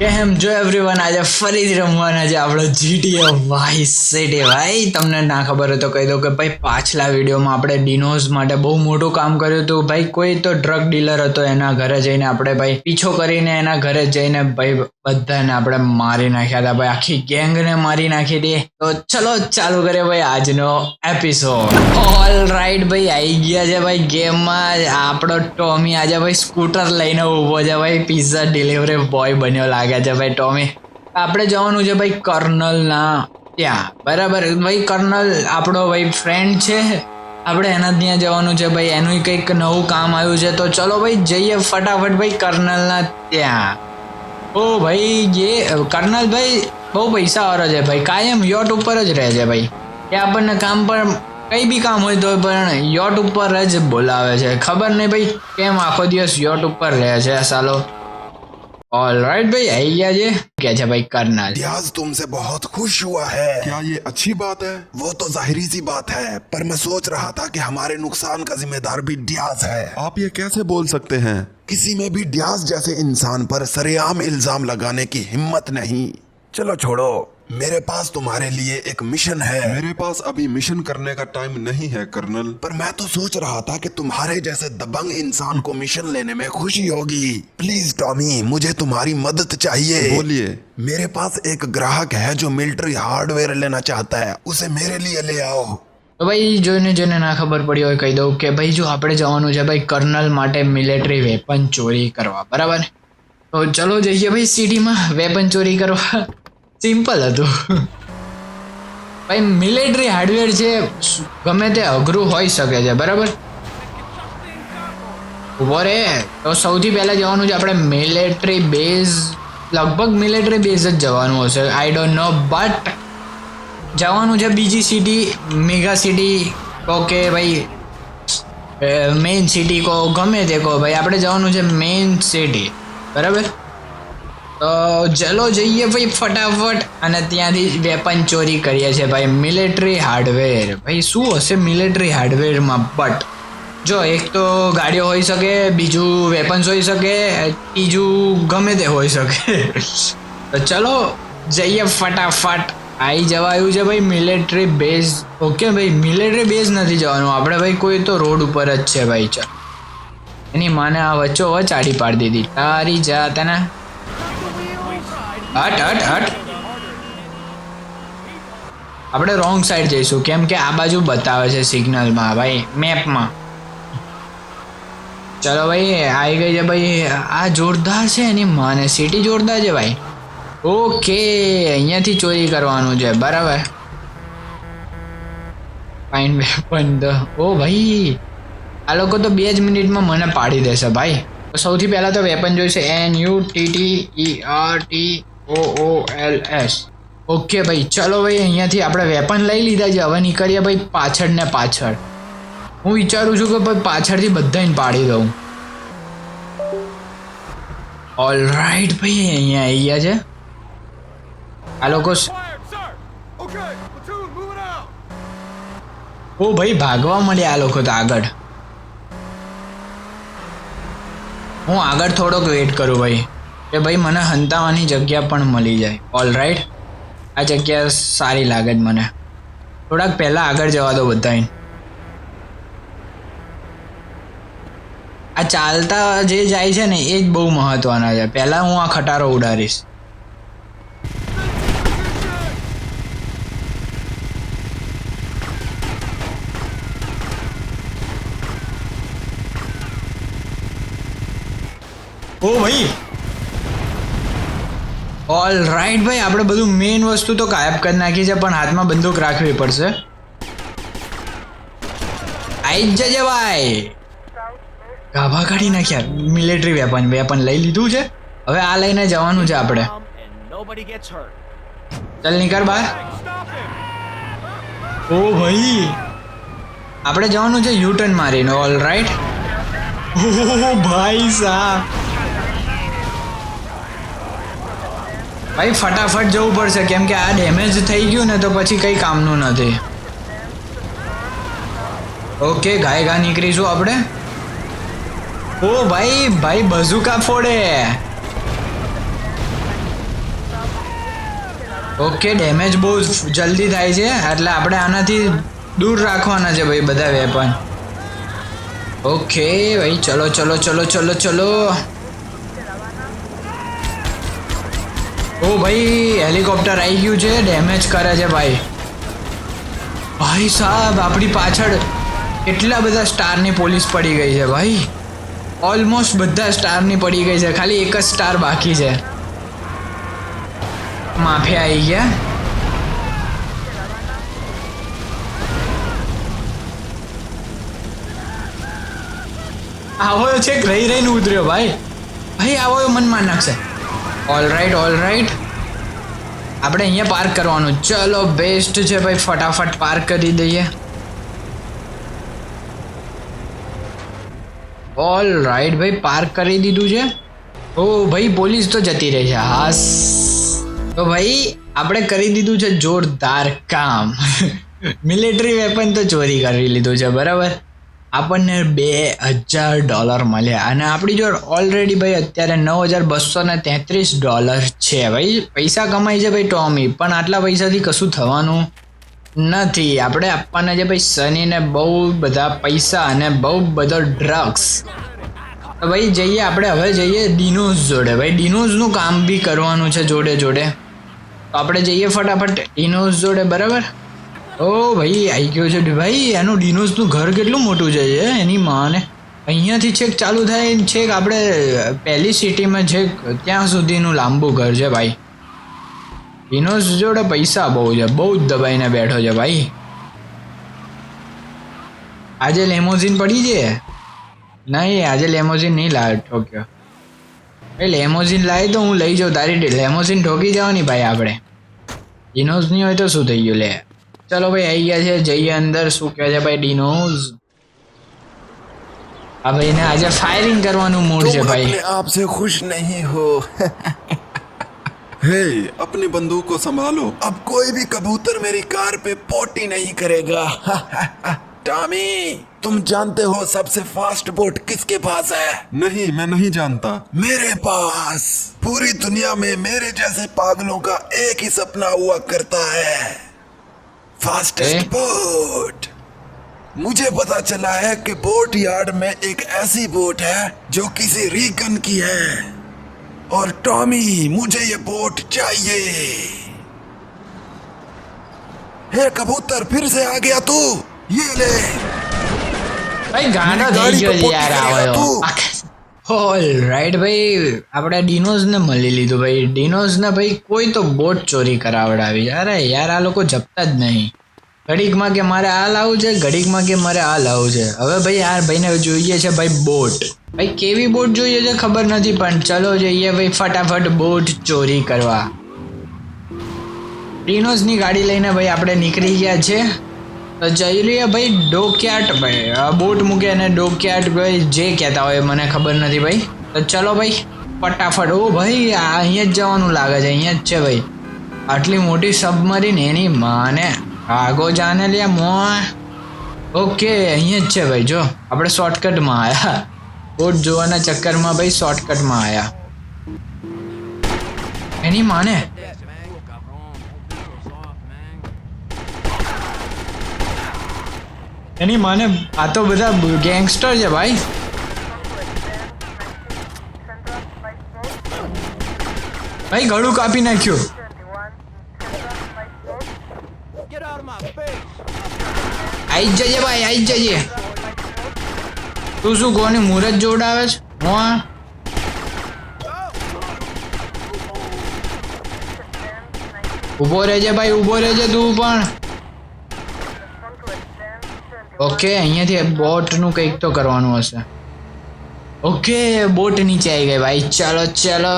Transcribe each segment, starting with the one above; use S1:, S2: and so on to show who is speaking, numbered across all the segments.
S1: કેમ જો એવરીવન આજે ફરીથી રમવાના છે આપણો જીટીએ વાય સિટી ભાઈ, તમને ના ખબર હોય તો કહી દઉં કે ભાઈ, પાછલા વિડીયોમાં આપણે ડિનોઝ માટે બહુ મોટું કામ કર્યું હતું. ભાઈ, કોઈ તો ડ્રગ ડીલર હતો એના ઘરે જઈને આપણે ભાઈ પીછો કરીને એના ઘરે જઈને ભાઈ બધાને આપણે મારી નાખ્યા હતા. ભાઈ, આખી ગેંગને મારી નાખી હતી. તો ચલો, ચાલુ કરીએ ભાઈ આજનો એપિસોડ ઓલ રાઈટ ભાઈ આવી ગયા છે ભાઈ ગેમમાં. આપણો ટોમી આજે ભાઈ સ્કૂટર લઈને ઊભો છે. ભાઈ પીઝા ડિલિવરી બોય બન્યો લાગે છે ભાઈ ટોમી આપણે જવાનું છે ભાઈ કર્નલના ત્યાં. બરાબર. ભાઈ કર્નલ આપણો ભાઈ ફ્રેન્ડ છે. આપણે એના ત્યાં જવાનું છે ભાઈ. એનું કંઈક નવું કામ આવ્યું છે. તો ચલો ભાઈ, જઈએ ફટાફટ ભાઈ કર્નલના ત્યાં. ઓ ભાઈ, જે, કર્નલ ભાઈ, બહુ પૈસા વાળો છે ભાઈ. કાયમ યોટ ઉપર જ રહે છે ભાઈ. એ આપણને કામ પર, કઈ બી કામ હોય તો પણ યોટ ઉપર જ બોલાવે છે. ખબર નહીં ભાઈ, કેમ આખો દિવસ યોટ ઉપર રહે છે? સાલો ऑल राइट भाई आई गया ये। क्या अच्छा भाई करना
S2: रियाज तुमसे बहुत खुश हुआ है।
S3: क्या ये अच्छी बात है?
S2: वो तो ज़ाहिर सी बात है पर मैं सोच रहा था कि हमारे नुकसान का जिम्मेदार भी डियाज है।
S3: आप ये कैसे बोल सकते हैं?
S2: किसी में भी डियाज जैसे इंसान पर सरेआम इल्ज़ाम लगाने की हिम्मत नहीं। चलो छोड़ो। मेरे पास तुम्हारे लिए एक मिशन है
S3: मेरे पास अभी मिशन करने का टाइम नहीं है कर्नल
S2: पर मैं तो सोच रहा था कि तुम्हारे जैसे दबंग इंसान को मिशन लेने में खुशी होगी प्लीज टॉमी मुझे तुम्हारी मदद चाहिए
S3: बोलिए
S2: मेरे पास एक ग्राहक है जो मिलिट्री हार्डवेयर लेना चाहता है उसे मेरे लिए ले आओ
S1: તો ભાઈ જોઈને જોઈને ના ખબર પડી હોય કહી દઉં કે ભાઈ જો આપણે જવાનું છે ભાઈ કર્નલ માટે મિલિટરી વેપન ચોરી કરવા બરાબર તો ચલો જઈએ ભાઈ સિટીમાં વેપન ચોરી કરવા સિમ્પલ હતું. ભાઈ મિલિટરી હાર્ડવેર છે ગમે તે અઘરું હોઈ શકે છે, બરાબર? ઊભો તો સૌથી પહેલાં જવાનું છે આપણે મિલિટરી બેઝ લગભગ મિલિટરી બેઝ જ જવાનું હશે આઈ ડોન્ટ નો બટ જવાનું છે બીજી સિટી મેગા સિટી કહો કે ભાઈ મેઇન સિટી કહો ગમે તે કહો ભાઈ, આપણે જવાનું છે મેઇન સિટી બરાબર? તો ચલો જઈએ ભાઈ ફટાફટ. અને ત્યાંથી વેપન ચોરી કરીએ છીએ ભાઈ. મિલિટરી હાર્ડવેર ભાઈ, શું હશે મિલિટરી હાર્ડવેરમાં બટ જો એક તો ગાડીઓ હોઈ શકે, બીજું વેપન્સ હોઈ શકે, ત્રીજું ગમે તે હોઈ શકે. તો ચલો જઈએ ફટાફટ. આવી જવાયું છે ભાઈ મિલિટરી બેઝ ઓકે ભાઈ મિલિટરી બેઝ નથી જવાનું. આપણે ભાઈ કોઈ તો રોડ ઉપર જ છે ભાઈ. ચાલ. એની માને આ વચ્ચો વચ્ચ આડી પાડી દીધી. તારી જા ને? હટ હટ હટ. આપણે રોંગ સાઈડ જઈશું. કેમ કે આ બાજુ બતાવે છે સિગ્નલમાં ભાઈ મેપમાં ચલો ભાઈ, આવી ગઈ છે ભાઈ. આ જોરદાર છે એની માને સિટી જોરદાર છે ભાઈ. ઓકે અહીંયાથી ચોરી કરવાનું છે, બરાબર. ફાઇન વેપન ધ ઓ ભાઈ, આ લોકો તો બે જ મિનિટમાં મને પાડી દેશે, ભાઈ. સૌથી પહેલાં તો વેપન જોઈશે. N U T T E R T O O L S okay ભાઈ, ચલો ભાઈ, અહીંયાથી આપણે વેપન લઈ લીધા છે. હવે નીકળીએ ભાઈ પાછળ ને પાછળ. હું વિચારું છું કે ભાઈ પાછળથી બધાને પાડી દઉં. ઓલ રાઈટ ભાઈ, અહીંયા આવી ગયા છે. આ લોકો ઓ ભાઈ, ભાગવા મળ્યા આ લોકો તો આગળ. હું આગળ થોડોક વેટ કરું ભાઈ. કે ભાઈ મને હંતાવાની જગ્યા પણ મળી જાય. ઓલ રાઈટ આ જગ્યા સારી લાગે જ મને. થોડાક પહેલાં આગળ જવા દો બધાને આ ચાલતા જે જાય છે ને, એ જ બહુ મહત્વના છે. પહેલાં હું આ ખટારો ઉડાડીશ ઓ ભાઈ ઓલ રાઈટ ભાઈ, આપણે બધું મેઇન વસ્તુ તો ગાયબ કરી નાખી છે, પણ હાથમાં બંદૂક રાખવી પડશે. આઈ જજે ભાઈ. ગાભા કાઢી નાખ્યા. મિલિટરી વેપન વેપન લઈ લીધું છે. હવે આ લઈને જવાનું છે આપણે. ચાલ નીકળ બહાર ઓ ભાઈ. આપણે જવાનું છે યુ ટર્ન મારીને ઓલ રાઈટ ઓ ભાઈ સાહેબ. ભાઈ, ફટાફટ જવું પડશે. કેમ કે આ ડેમેજ થઈ ગયું ને તો પછી કંઈ કામનું નથી. ઓકે ગાય ગા નીકળીશું આપણે. ઓ ભાઈ ભાઈ બઝુકા ફોડે. ઓકે ડેમેજ બહુ જલ્દી થાય છે. એટલે આપણે આનાથી દૂર રાખવાના છે ભાઈ બધા વેપન ઓકે ભાઈ, ચલો ચલો ચલો ચલો ચલો. ઓ ભાઈ, હેલિકોપ્ટર આવી ગયું છે ડેમેજ કરે છે ભાઈ. ભાઈ સાહેબ, આપણી પાછળ કેટલા બધા સ્ટારની પોલીસ પડી ગઈ છે ભાઈ. ઓલમોસ્ટ બધા સ્ટારની પડી ગઈ છે, ખાલી એક જ સ્ટાર બાકી છે. માફિયા આવી ગયા. આવો છે રહી રહીને ઉતર્યો ભાઈ. ભાઈ, આવો મનમાં નાખશે. ઓલ રાઈટ ઓલ રાઈટ આપણે અહીંયા પાર્ક કરવાનું. ચલો બેસ્ટ છે ભાઈ. ફટાફટ પાર્ક કરી દઈએ. ઓલ રાઈટ ભાઈ પાર્ક કરી દીધું છે. ઓ, ભાઈ, પોલીસ તો જતી રહી છે. હાસ. તો ભાઈ, આપણે કરી દીધું છે જોરદાર કામ. મિલિટરી વેપન તો ચોરી કરી લીધું છે, બરાબર? આપણને બે હજાર ડોલર મળ્યા અને આપણી જોડે ઓલરેડી ભાઈ અત્યારે નવ હજાર બસો ને તેત્રીસ ડોલર છે. ભાઈ, પૈસા કમાય છે ભાઈ ટોમી પણ આટલા પૈસાથી કશું થવાનું નથી. આપણે આપવાના છે ભાઈ સનીને બહુ બધા પૈસા અને બહુ બધો ડ્રગ્સ તો ભાઈ જઈએ, આપણે હવે જઈએ ડિનોઝ જોડે. ભાઈ ડિનોઝનું કામ બી કરવાનું છે જોડે જોડે. તો આપણે જઈએ ફટાફટ ડિનોઝ જોડે, બરાબર? ઓ ભાઈ આવી ગયો છે ભાઈ એનું ડિનોઝનું ઘર કેટલું મોટું છે એની માને. અહીંયાથી છેક ચાલુ થાય છેક આપણે પહેલી સિટીમાં છેક ત્યાં સુધીનું લાંબુ ઘર છે ભાઈ. ડિનોઝ જોડે પૈસા બહુ છે, બહુ જ દબાઈને બેઠો છે ભાઈ. આજે લેમોઝિન પડી છે? નહીં, આજે લેમોઝિન નહીં લાવે ઠોક્યો. એ લેમોઝિન લાવી તો હું લઈ જાઉં, તારી લેમોઝિન ઠોકી જવાની ભાઈ આપણે. ડિનોઝ નહીં હોય તો શું થઈ ગયું લે? ચલો ભાઈ આવી ગયા છે જઈએ અંદર શું કહે છે ભાઈ ડિનોઝ આ ભાઈને આજે ફાયરિંગ કરવાનું મૂડ છે
S2: तुम
S1: ભાઈ
S2: अपने आप से खुश नहीं हो
S3: हे अपनी बंदूक को संभालो
S2: अब कोई भी कबूतर मेरी कार पे पोटी नहीं करेगा टॉमी तुम जानते हो सबसे फास्ट बोट किसके पास है
S3: नहीं मैं नहीं जानता
S2: मेरे पास पूरी दुनिया में मेरे जैसे पागलों का एक ही सपना हुआ करता है
S1: ए?
S2: Fastest eh? बोट। मुझे पता चला है कि बोट यार्ड में एक ऐसी बोट है जो किसी रीगन की है। और टॉमी मुझे ये बोट चाहिए। हे कबूतर फिर से आ गया तू। ये ले।
S1: भाई
S2: गाना
S1: तो
S2: गाड़ी पे
S1: तू। ઓલ રાઈટ ભાઈ, આપણે ડિનોઝને મળી લીધું. ભાઈ, ડિનોઝને ભાઈ, કોઈ તો બોટ ચોરી કરાવડાવી. અરે યાર, આ લોકો જપતા જ નહીં. ઘડીકમાં કે મારે આ લાવવું છે, ઘડીકમાં કે મારે આ લાવવું છે. હવે ભાઈ યાર ભાઈને જોઈએ છે ભાઈ બોટ. ભાઈ, કેવી બોટ જોઈએ છે ખબર નથી, પણ ચલો જઈએ ભાઈ, ફટાફટ બોટ ચોરી કરવા. ડિનોઝની ગાડી લઈને ભાઈ આપણે નીકળી ગયા છે. જઈ લઈએ ભાઈ ડોક્યાટ ભાઈ. બોટ મૂકે અને ડોક્યાટ ભાઈ જે કહેતા હોય મને ખબર નથી ભાઈ. તો ચલો ભાઈ, ફટાફટ. ઓ ભાઈ, આ અહીંયા જ જવાનું લાગે છે, અહીંયા જ છે ભાઈ. આટલી મોટી સબમરીન એની માને. આગો જાને લ્યા મો. ઓકે અહીંયા જ છે ભાઈ, જો. આપણે શોર્ટકટમાં આવ્યા બોટ જોવાના ચક્કરમાં ભાઈ શોર્ટકટમાં આવ્યા એની માને. એની માને આ તો બધા ગેંગસ્ટર છે ભાઈ. ભાઈ ગળું કાપી નાખ્યું! આઈ જજે ભાઈ, આઈ જજે. તું શું કોની મુહૂર્ત જોડાવે છે? હું ઊભો રહેજે ભાઈ, ઊભો રહેજે તું પણ. ઓકે અહીંયાથી બોટનું કંઈક તો કરવાનું હશે. ઓકે બોટ નીચે આવી ગઈ. ભાઈ, ચાલો ચાલો.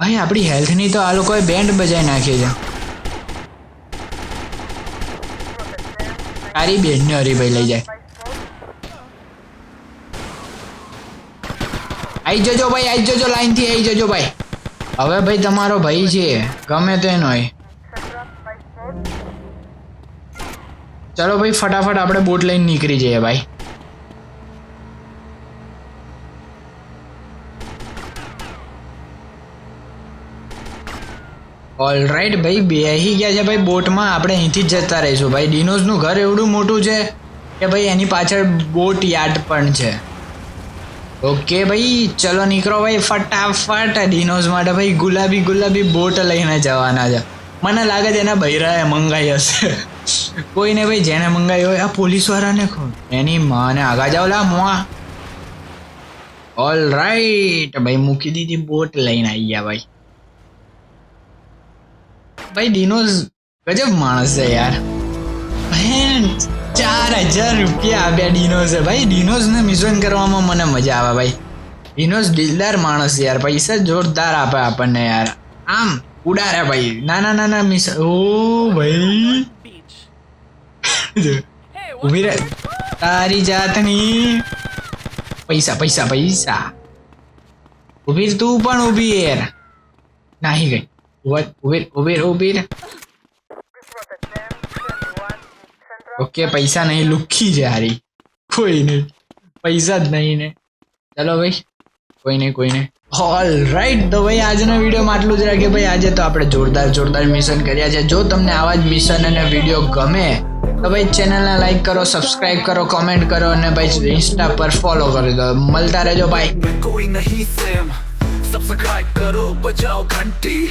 S1: ભાઈ, આપણી હેલ્થની તો આ લોકોએ બેન્ડ બજાવી નાખી છે. તારી બેનને હરીભાઈ લઈ જાય. આવી જજો ભાઈ આવી જજો, લાઈનથી આવી જજો ભાઈ. હવે ભાઈ, તમારો ભાઈ છે. ગમે તેનો હોય. ચલો ભાઈ, ફટાફટ આપણે બોટ લઈને નીકળી જઈએ ભાઈ. ઓલ રાઈટ ભાઈ બેહી ગયા છે ભાઈ બોટમાં. આપણે અહીંથી જ જતા રહીશું ભાઈ. ડિનોઝનું ઘર એવડું મોટું છે કે ભાઈ, એની પાછળ બોટ યાર્ડ પણ છે. ઓકે ભાઈ, ચલો નીકળો ભાઈ ફટાફટ. ડિનોઝ માટે ભાઈ ગુલાબી ગુલાબી બોટ લઈને જવાના છે. મને લાગે છે એના બૈરાએ મંગાઈ હશે. કોઈને ભાઈ જેને મંગાવી હોય આ પોલીસવાળાને ખો એની માને આગા જાવ લા મોઆ. ઓલ રાઈટ ભાઈ મૂકી દીધી બોટ લઈને આવી ગયા ભાઈ. ભાઈ ડિનોઝ ગજબ માણસ છે યાર. ભાઈ ચાર હજાર રૂપિયા આપ્યા ડિનોઝે ભાઈ ડિનોઝને મિશન કરવામાં મને મજા આવે ભાઈ. ડિનોઝ દિલદાર માણસ યાર. પૈસા જોરદાર આપે આપણને યાર. આમ ઉડાડે ભાઈ. નાના નાના મિસ ઓ ભાઈ. ઊભી રહે. તારી જાતની. પૈસા પૈસા પૈસા. ઊભી રહે, તું પણ ઊભી યાર નાહી ગઈ. ઉભા- રહે, ઊભી રહે. ઓકે પૈસા નહીં લુખી છે હારી કોઈ નહીં પૈસા જ નહીં ને. ચલો ભાઈ. નહીં કોઈ નહીં ઓલ રાઈટ તો ભાઈ આજનો વિડીયોમાં આટલું જ રાખીએ ભાઈ આજે તો આપણે જોરદાર જોરદાર મિશન કર્યા છે. જો તમને આવા જ મિશન અને વીડિયો ગમે તો ભાઈ ચેનલને લાઈક કરો સબસ્ક્રાઈબ કરો કોમેન્ટ કરો અને ભાઈ ઇન્સ્ટા પર ફોલો કરી દો. મળતા રહેજો ભાઈ.
S4: સબસ્ક્રાઇબ કરો, બજાઓ ઘંટી.